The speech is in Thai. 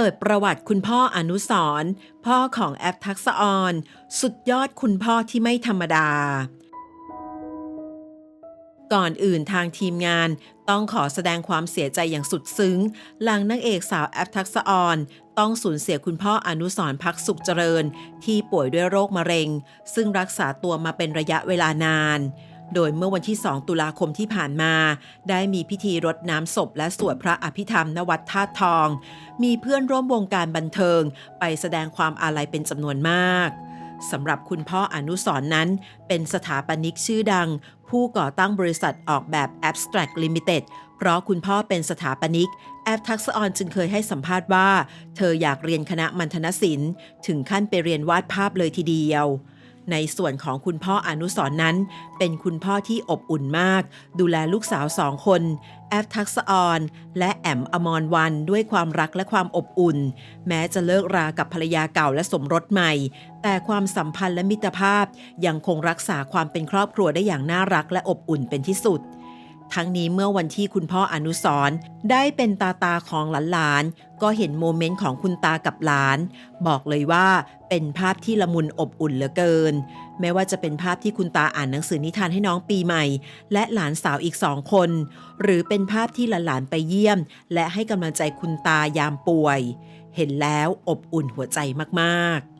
ปิดประวัติคุณพ่ออนุสรพ่อของแอปทักษออน สุดยอดคุณพ่อที่ไม่ธรรมดา ก่อนอื่นทางทีมงานต้องขอแสดงความเสียใจอย่างสุดซึ้ง หลังนางเอกสาวแอปทักษออนต้องสูญเสียคุณพ่ออนุสรพักสุขเจริญ ที่ป่วยด้วยโรคมะเร็ง ซึ่งรักษาตัวมาเป็นระยะเวลานาน โดยเมื่อวันที่ 2 ตุลาคมที่ผ่านมา ได้มีพิธีรดน้ำศพและสวดพระอภิธรรมณวัดธาทอง มีเพื่อนร่วมวงการบันเทิง ไปแสดงความอาลัยเป็นจำนวนมากสำหรับคุณพ่ออนุสรนั้น เป็นสถาปนิกชื่อดัง ผู้ก่อตั้งบริษัทออกแบบ Abstract Limited เพราะคุณพ่อเป็นสถาปนิก แอปทักษออนจึงเคยให้สัมภาษณ์ว่า เธออยากเรียนคณะมัณฑนศิลป์ ถึงขั้นไปเรียนวาดภาพเลยทีเดียว ในส่วนของคุณพ่ออนุสรนั้น เป็นคุณพ่อที่อบอุ่นมาก ดูแลลูกสาวสองคน แอฟทักษออนและแอมอมรวันด้วยความรักและความอบอุ่น แม้จะเลิกรากับภรรยาเก่าและสมรสใหม่ แต่ความสัมพันธ์และมิตรภาพยังคงรักษาความเป็นครอบครัวได้อย่างน่ารักและอบอุ่นเป็นที่สุด ทั้งนี้เมื่อวันที่คุณพ่ออนุสรได้เป็นตาตาของหลานๆ ก็เห็นโมเมนต์ของคุณตากับหลาน บอกเลยว่าเป็นภาพที่ละมุนอบอุ่นเหลือเกิน แม้ว่าจะเป็นภาพที่คุณตาอ่านหนังสือนิทานให้น้องปีใหม่ และหลานสาวอีกสองคน หรือเป็นภาพที่หลานๆไปเยี่ยม และให้กำลังใจคุณตายามป่วย เห็นแล้วอบอุ่นหัวใจมากๆ